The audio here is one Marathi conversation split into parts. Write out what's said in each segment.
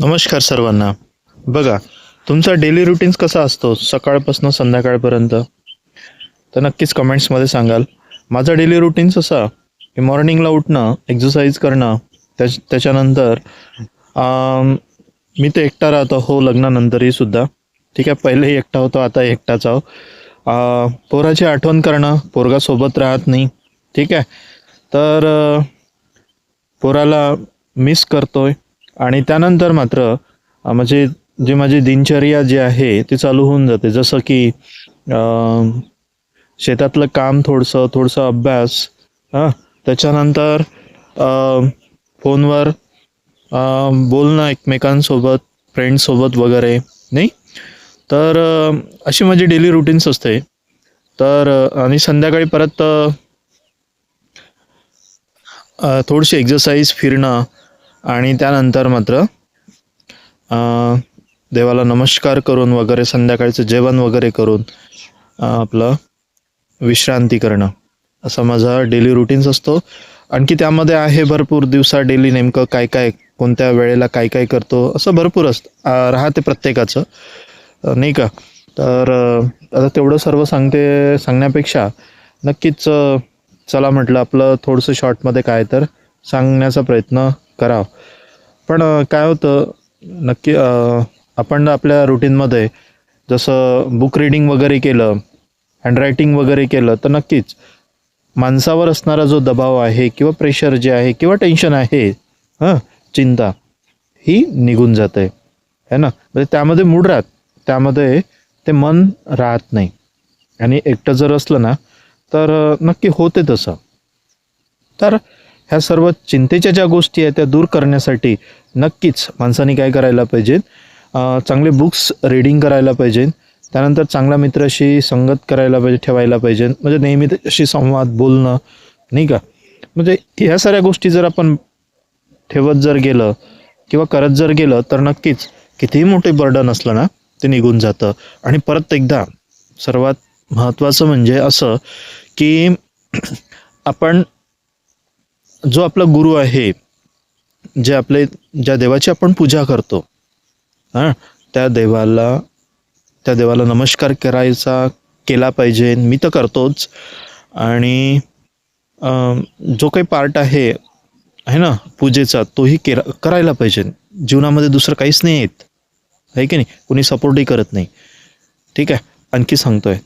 नमस्कार सर्वांना. बघा तुमचा डेली रुटीन्स कसा असतो? सकाळपासून संध्याकाळपर्यंत? तर नक्कीच कमेंट्समध्ये सांगाल. माझा डेली रुटीन्स असा की मॉर्निंगला उठणं एक्झरसाईज करणं त्याच त्याच्यानंतर मी तर एकटा राहतो. हो लग्नानंतरही सुद्धा. ठीक आहे पहिलेही एकटा होतो आता एकटाच आहो पोराची आठवण करणं पोरगा सोबत राहत नाही. ठीक आहे. तर पोराला मिस करतोय. आणि त्यानंतर मात्र म्हणजे जी माझी दिनचर्या जी आहे ती चालू होऊन जाते. जसं की शेतातलं काम थोडंसं थोडंसं अभ्यास हां त्याच्यानंतर फोनवर बोलणं एकमेकांसोबत फ्रेंड्ससोबत वगैरे नाही? तर अशी माझी डेली रुटीन्स असते. तर आणि संध्याकाळी परत थोडीशी एक्झरसाईज फिरणं आणि त्यानंतर मात्र देवाला नमस्कार करून वगैरे संध्याकाळचं जेवण वगैरे करून आपलं विश्रांती करणं. असा माझा डेली रुटीन्स असतो. आणखी त्यामध्ये आहे भरपूर दिवसा डेली नेमकं काय काय कोणत्या वेळेला काय काय करतो असं भरपूर असतं. राहते प्रत्येकाचं. नाही का? तर आता तेवढं सर्व सांगते सांगण्यापेक्षा नक्कीच चला म्हटलं आपलं थोडंसं शॉर्टमध्ये काय तर सांगण्याचा प्रयत्न करावं. पण काय होतं नक्की आपण आपल्या रुटीनमध्ये जसं बुक रिडिंग वगैरे केलं हँडरायटिंग वगैरे केलं तर नक्कीच माणसावर असणारा जो दबाव आहे किंवा प्रेशर जे आहे किंवा टेन्शन आहे हां चिंता ही निघून जाते. है ना? म्हणजे त्यामध्ये मूड राहत त्यामध्ये ते मन राहत नाही. आणि एकटं जर असलं ना तर नक्की होते तसं. तर ह्या सर्व चिंतेच्या ज्या गोष्टी आहेत त्या दूर करण्यासाठी नक्कीच माणसाने काय करायला पाहिजेत? चांगले बुक्स रीडिंग करायला पाहिजेत. त्यानंतर चांगल्या मित्राशी संगत करायला पाहिजे ठेवायला पाहिजे म्हणजे नेहमी त्याच्याशी संवाद बोलणं नाही का? म्हणजे ह्या साऱ्या गोष्टी जर आपण ठेवत जर गेलं किंवा करत जर गेलं तर नक्कीच कितीही मोठे बर्डन असलं ना ते निघून जातं. आणि परत एकदा सर्वात महत्त्वाचं म्हणजे असं की आपण जो आपला गुरु आहे जे आपले ज्या देवाची आपण पूजा करतो हां त्या देवाला त्या देवाला नमस्कार करायचा केला पाहिजे. मी तर करतोच. आणि जो काही पार्ट आहे आहे ना पूजेचा तोही केला करायला पाहिजे. जीवनामध्ये दुसरं काहीच नाही येत. आहे की नाही? कुणी सपोर्टही करत नाही. ठीक आहे. आणखी सांगतोय.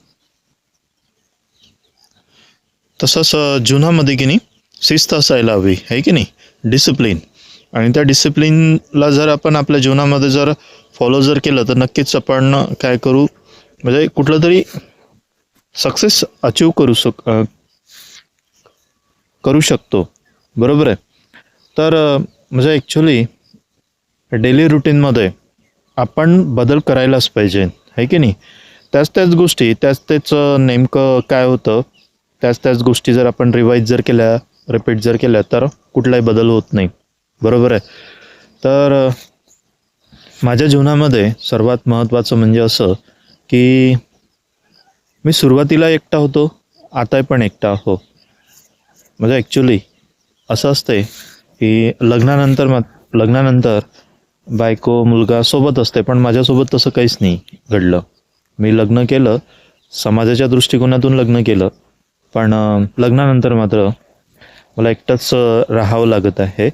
तसंच जीवनामध्ये की नाही शिस्त असायला हवी आहे की नाही? डिसिप्लिन आणि त्या डिसिप्लिनला जर आपण आपल्या जीवनामध्ये जर फॉलो जर केलं तर नक्कीच आपण काय करू? म्हणजे कुठलं तरी सक्सेस अचीव करू शक करू शकतो. बरोबर आहे? तर म्हणजे ॲक्च्युली डेली रुटीनमध्ये आपण बदल करायलाच पाहिजे आहे की नाही? त्याच त्याच गोष्टी त्याच त्याच नेमकं काय होतं? त्याच त्याच गोष्टी जर आपण रिवाईज जर केल्या रिपीट जर केल्या तर कुठलाही बदल होत नाही. बरोबर आहे? तर माझ्या जीवनामध्ये सर्वात महत्त्वाचं म्हणजे असं की मी सुरुवातीला एकटा होतो आता पण एकटा हो. म्हणजे ॲक्च्युली असं असते की लग्नानंतर मा लग्नानंतर बायको मुलगा सोबत असते पण माझ्यासोबत तसं काहीच नाही घडलं. मी लग्न केलं समाजाच्या दृष्टिकोनातून लग्न केलं पण लग्नानंतर मात्र मला एकटंच राहावं लागत आहे.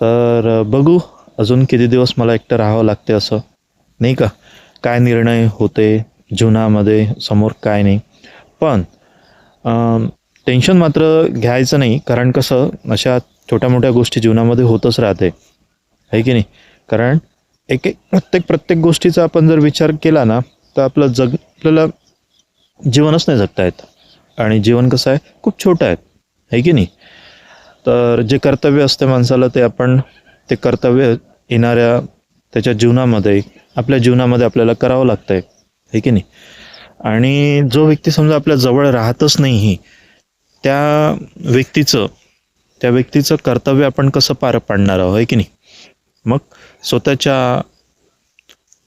तर बघू अजून किती दिवस मला एकटं राहावं लागते असं. नाही का? काय निर्णय होते जीवनामध्ये? समोर काय नाही. पण टेन्शन मात्र घ्यायचं नाही. कारण कसं अशा छोट्या मोठ्या गोष्टी जीवनामध्ये होतच राहते. आहे की नाही? कारण एक एक प्रत्येक प्रत्येक गोष्टीचा आपण जर विचार केला ना तर आपलं जग आपल्याला जीवनच नाही जगता येत. आणि जीवन कसं आहे? खूप छोटं आहे. है की नाही? तर जे कर्तव्य असते माणसाला ते आपण ते कर्तव्य येणाऱ्या त्याच्या जीवनामध्ये आपल्या जीवनामध्ये आपल्याला करावं लागतं आहे आहे की नाही? आणि जो व्यक्ती समजा आपल्या जवळ राहतच नाही त्या व्यक्तीचं त्या व्यक्तीचं कर्तव्य आपण कसं पार पाडणार आहोत? आहे की नाही? मग स्वतःच्या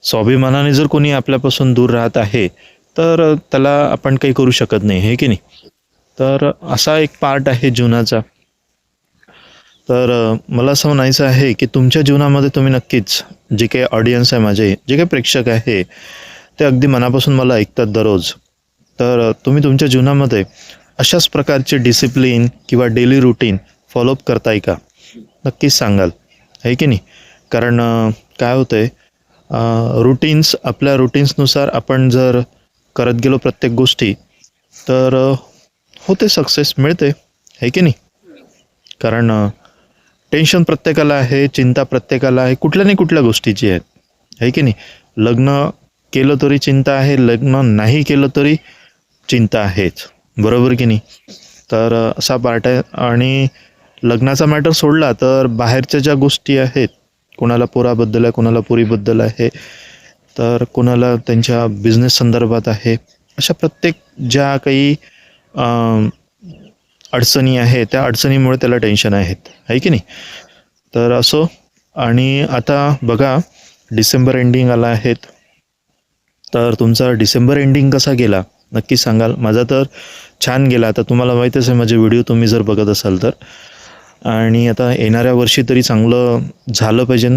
स्वाभिमानाने जर कोणी आपल्यापासून दूर राहत आहे तर त्याला आपण काही करू शकत नाही. हे की नाही? तर असा एक पार्ट आहे जीवनाचा. तर मला असं म्हणायचं आहे की तुमच्या जीवनामध्ये तुम्ही नक्कीच जे काही ऑडियन्स आहे माझे जे काही प्रेक्षक आहे ते अगदी मनापासून मला ऐकतात दररोज. तर तुम्ही तुमच्या जीवनामध्ये अशाच प्रकारचे डिसिप्लिन किंवा डेली रुटीन फॉलोअप करताय का? नक्कीच सांगाल. आहे की नाही? कारण काय होतं आहे रुटीन्स आपल्या रुटीन्सनुसार आपण जर करत गेलो प्रत्येक गोष्टी तर होते सक्सेस मिळते. आहे की नाही? कारण टेन्शन प्रत्येकाला आहे चिंता प्रत्येकाला आहे कुठल्या नाही कुठल्या गोष्टीची आहे आहे की नाही? लग्न केलं तरी चिंता आहे लग्न नाही केलं तरी चिंता आहेच. बरोबर की नाही? तर असा पार्ट आहे आणि लग्नाचा मॅटर सोडला तर बाहेरच्या ज्या गोष्टी आहेत कोणाला पोराबद्दल आहे कोणाला पुरीबद्दल आहे तर कोणाला त्यांच्या बिझनेस संदर्भात आहे अशा प्रत्येक ज्या काही अडचणी आहे त्या अडचणीमुळे त्याला टेन्शन आहेत. आहे की नाही? तर असो आणि आता बघा डिसेंबर एंडिंग आला आहेत तर तुमचा डिसेंबर एंडिंग कसा गेला? नक्की सांगाल. माझा तर छान गेला. आता तुम्हाला माहीतच आहे माझे व्हिडिओ तुम्ही जर बघत असाल तर. आणि आता येणाऱ्या वर्षी तरी चांगलं झालं पाहिजे.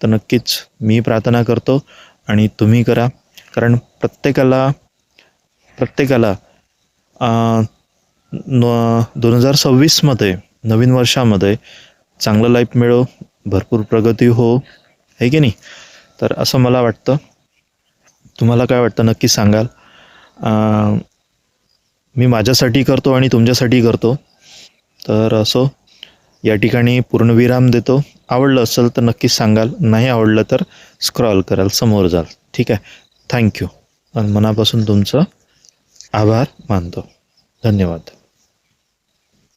तर नक्कीच मी प्रार्थना करतो आणि तुम्ही करा. कारण प्रत्येकाला प्रत्येकाला दोन हजार सव्वीसमध्ये नवीन वर्षामध्ये चांगलं लाईफ मिळो भरपूर प्रगती हो आहे की नाही? तर असं मला वाटतं. तुम्हाला काय वाटतं नक्की सांगाल. मी माझ्यासाठी करतो आणि तुमच्यासाठी करतो. तर असो या ठिकाणी पूर्णविराम देतो. आवडलं असेल तर नक्कीच सांगाल. नाही आवडलं तर स्क्रॉल कराल समोर जाल. ठीक आहे? थँक्यू आणि मनापासून तुमचं आभार मानतो. धन्यवाद.